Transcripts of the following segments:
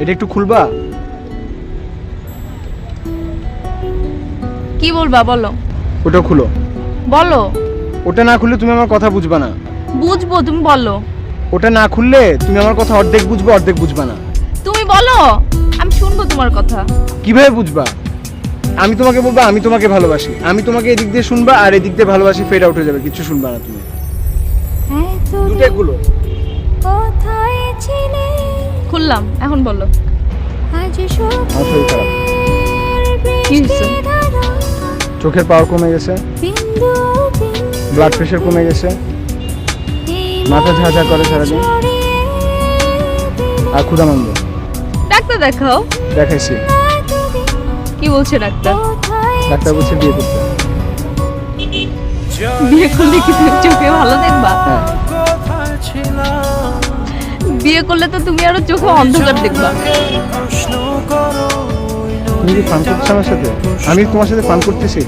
এটা একটু খুলবা? কি বলবা বলো। ওটা খুলো। বলো। ওটা না খুললে তুমি আমার কথা বুঝবা না। বুঝব তুমি বলো। ওটা না খুললে তুমি আমার কথা অর্ধেক বুঝবে অর্ধেক বুঝবা না। তুমি বলো আমি শুনব তোমার কথা। কীভাবে বুঝবা? আমি তোমাকে বলব আমি তোমাকে ভালোবাসি। আমি তোমাকে এদিক দিয়ে শুনবা আর এদিক দিয়ে ভালোবাসি ফেড আউট হয়ে যাবে কিছু শুনবা না তুমি। খুলো। কোথায় খুললাম এখন বলো? চোখের পাওয়ার কমে গেছে। ব্লাড প্রেশার কমে গেছে। মাথা ঝাঁঝা করে সারাদিন। আর ক্ষুধামন্দ ডাক্তার দেখাও। দেখাইছি। কি বলছে ডাক্তার? ডাক্তার বলছে বিয়ে করতে। বিয়ে করলে কি চোখে ভালো দেখবা? হ্যাঁ। করলে তো তুমি আরও চোখে অন্ধকার দেখবা। তুমি কি ফান করছ আমার সাথে? আমি তোমার সাথে ফান করতেছি।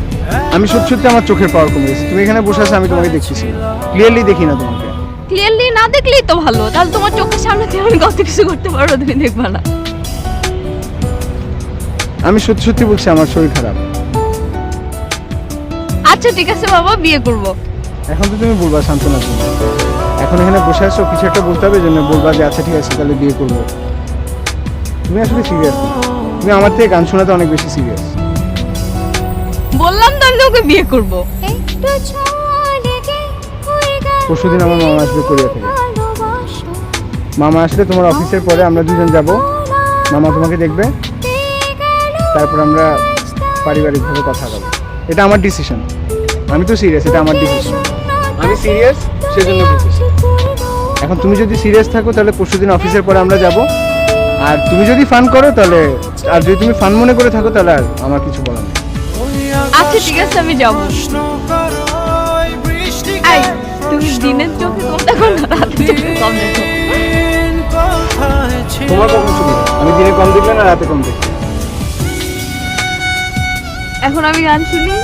আমি সত্যি সত্যি আমার চোখের পাওয়ার কমে গেছে। তুমি এখানে বসে আছো আমি তোমাকে দেখতেছি। ক্লিয়ারলি দেখি না তোমাকে। ক্লিয়ারলি না দেখলেই তো ভালো। তাহলে তোমার চোখের সামনে থেকে আমি কত কিছু করতে পারব তুমি দেখবা না। আমি সত্যি সত্যি বলছি আমার শরীর খারাপ। আচ্ছা ঠিক আছে বাবা বিয়ে করব। এখন তো তুমি বলবা সান্ত্বনার জন্য এখন এখানে বসে আছো কিছু একটা বলতে হবে জন্য বলবা যে আচ্ছা ঠিক আছে তাহলে বিয়ে করব। তুমি আসলে সিরিয়াস তুমি আমার থেকে গান শোনাতে অনেক বেশি সিরিয়াস বললাম তো আমি তোকে বিয়ে করব। পরশুদিন আমার মামা আসবে কোরিয়া থেকে। মামা আসলে তোমার অফিসের পরে আমরা দুজন যাব। মামা তোমাকে দেখবে। তারপর আমরা পারিবারিকভাবে কথা বলব। এটা আমার ডিসিশন আমি তো সিরিয়াস এটা আমার ডিসিশন আমি সিরিয়াস সেজন্য বলতেছি। এখন তুমি যদি সিরিয়াস থাকো তাহলে পরশুদিন অফিসের পরে আমরা যাব। আর তুমি যদি ফান করো তাহলে আর যদি তুমি ফান মনে করে থাকো তাহলে আর আমার কিছু বলার নেই। আচ্ছা ঠিক আছে আমি যাব। তুমি দিনের চোখে কম দেখো না রাতের চোখে কম দেখো তোমার কখন সুবিধা আমি দিনে কম দেখলে না রাতে কম দেখলে? এখন আমি গান শুনি।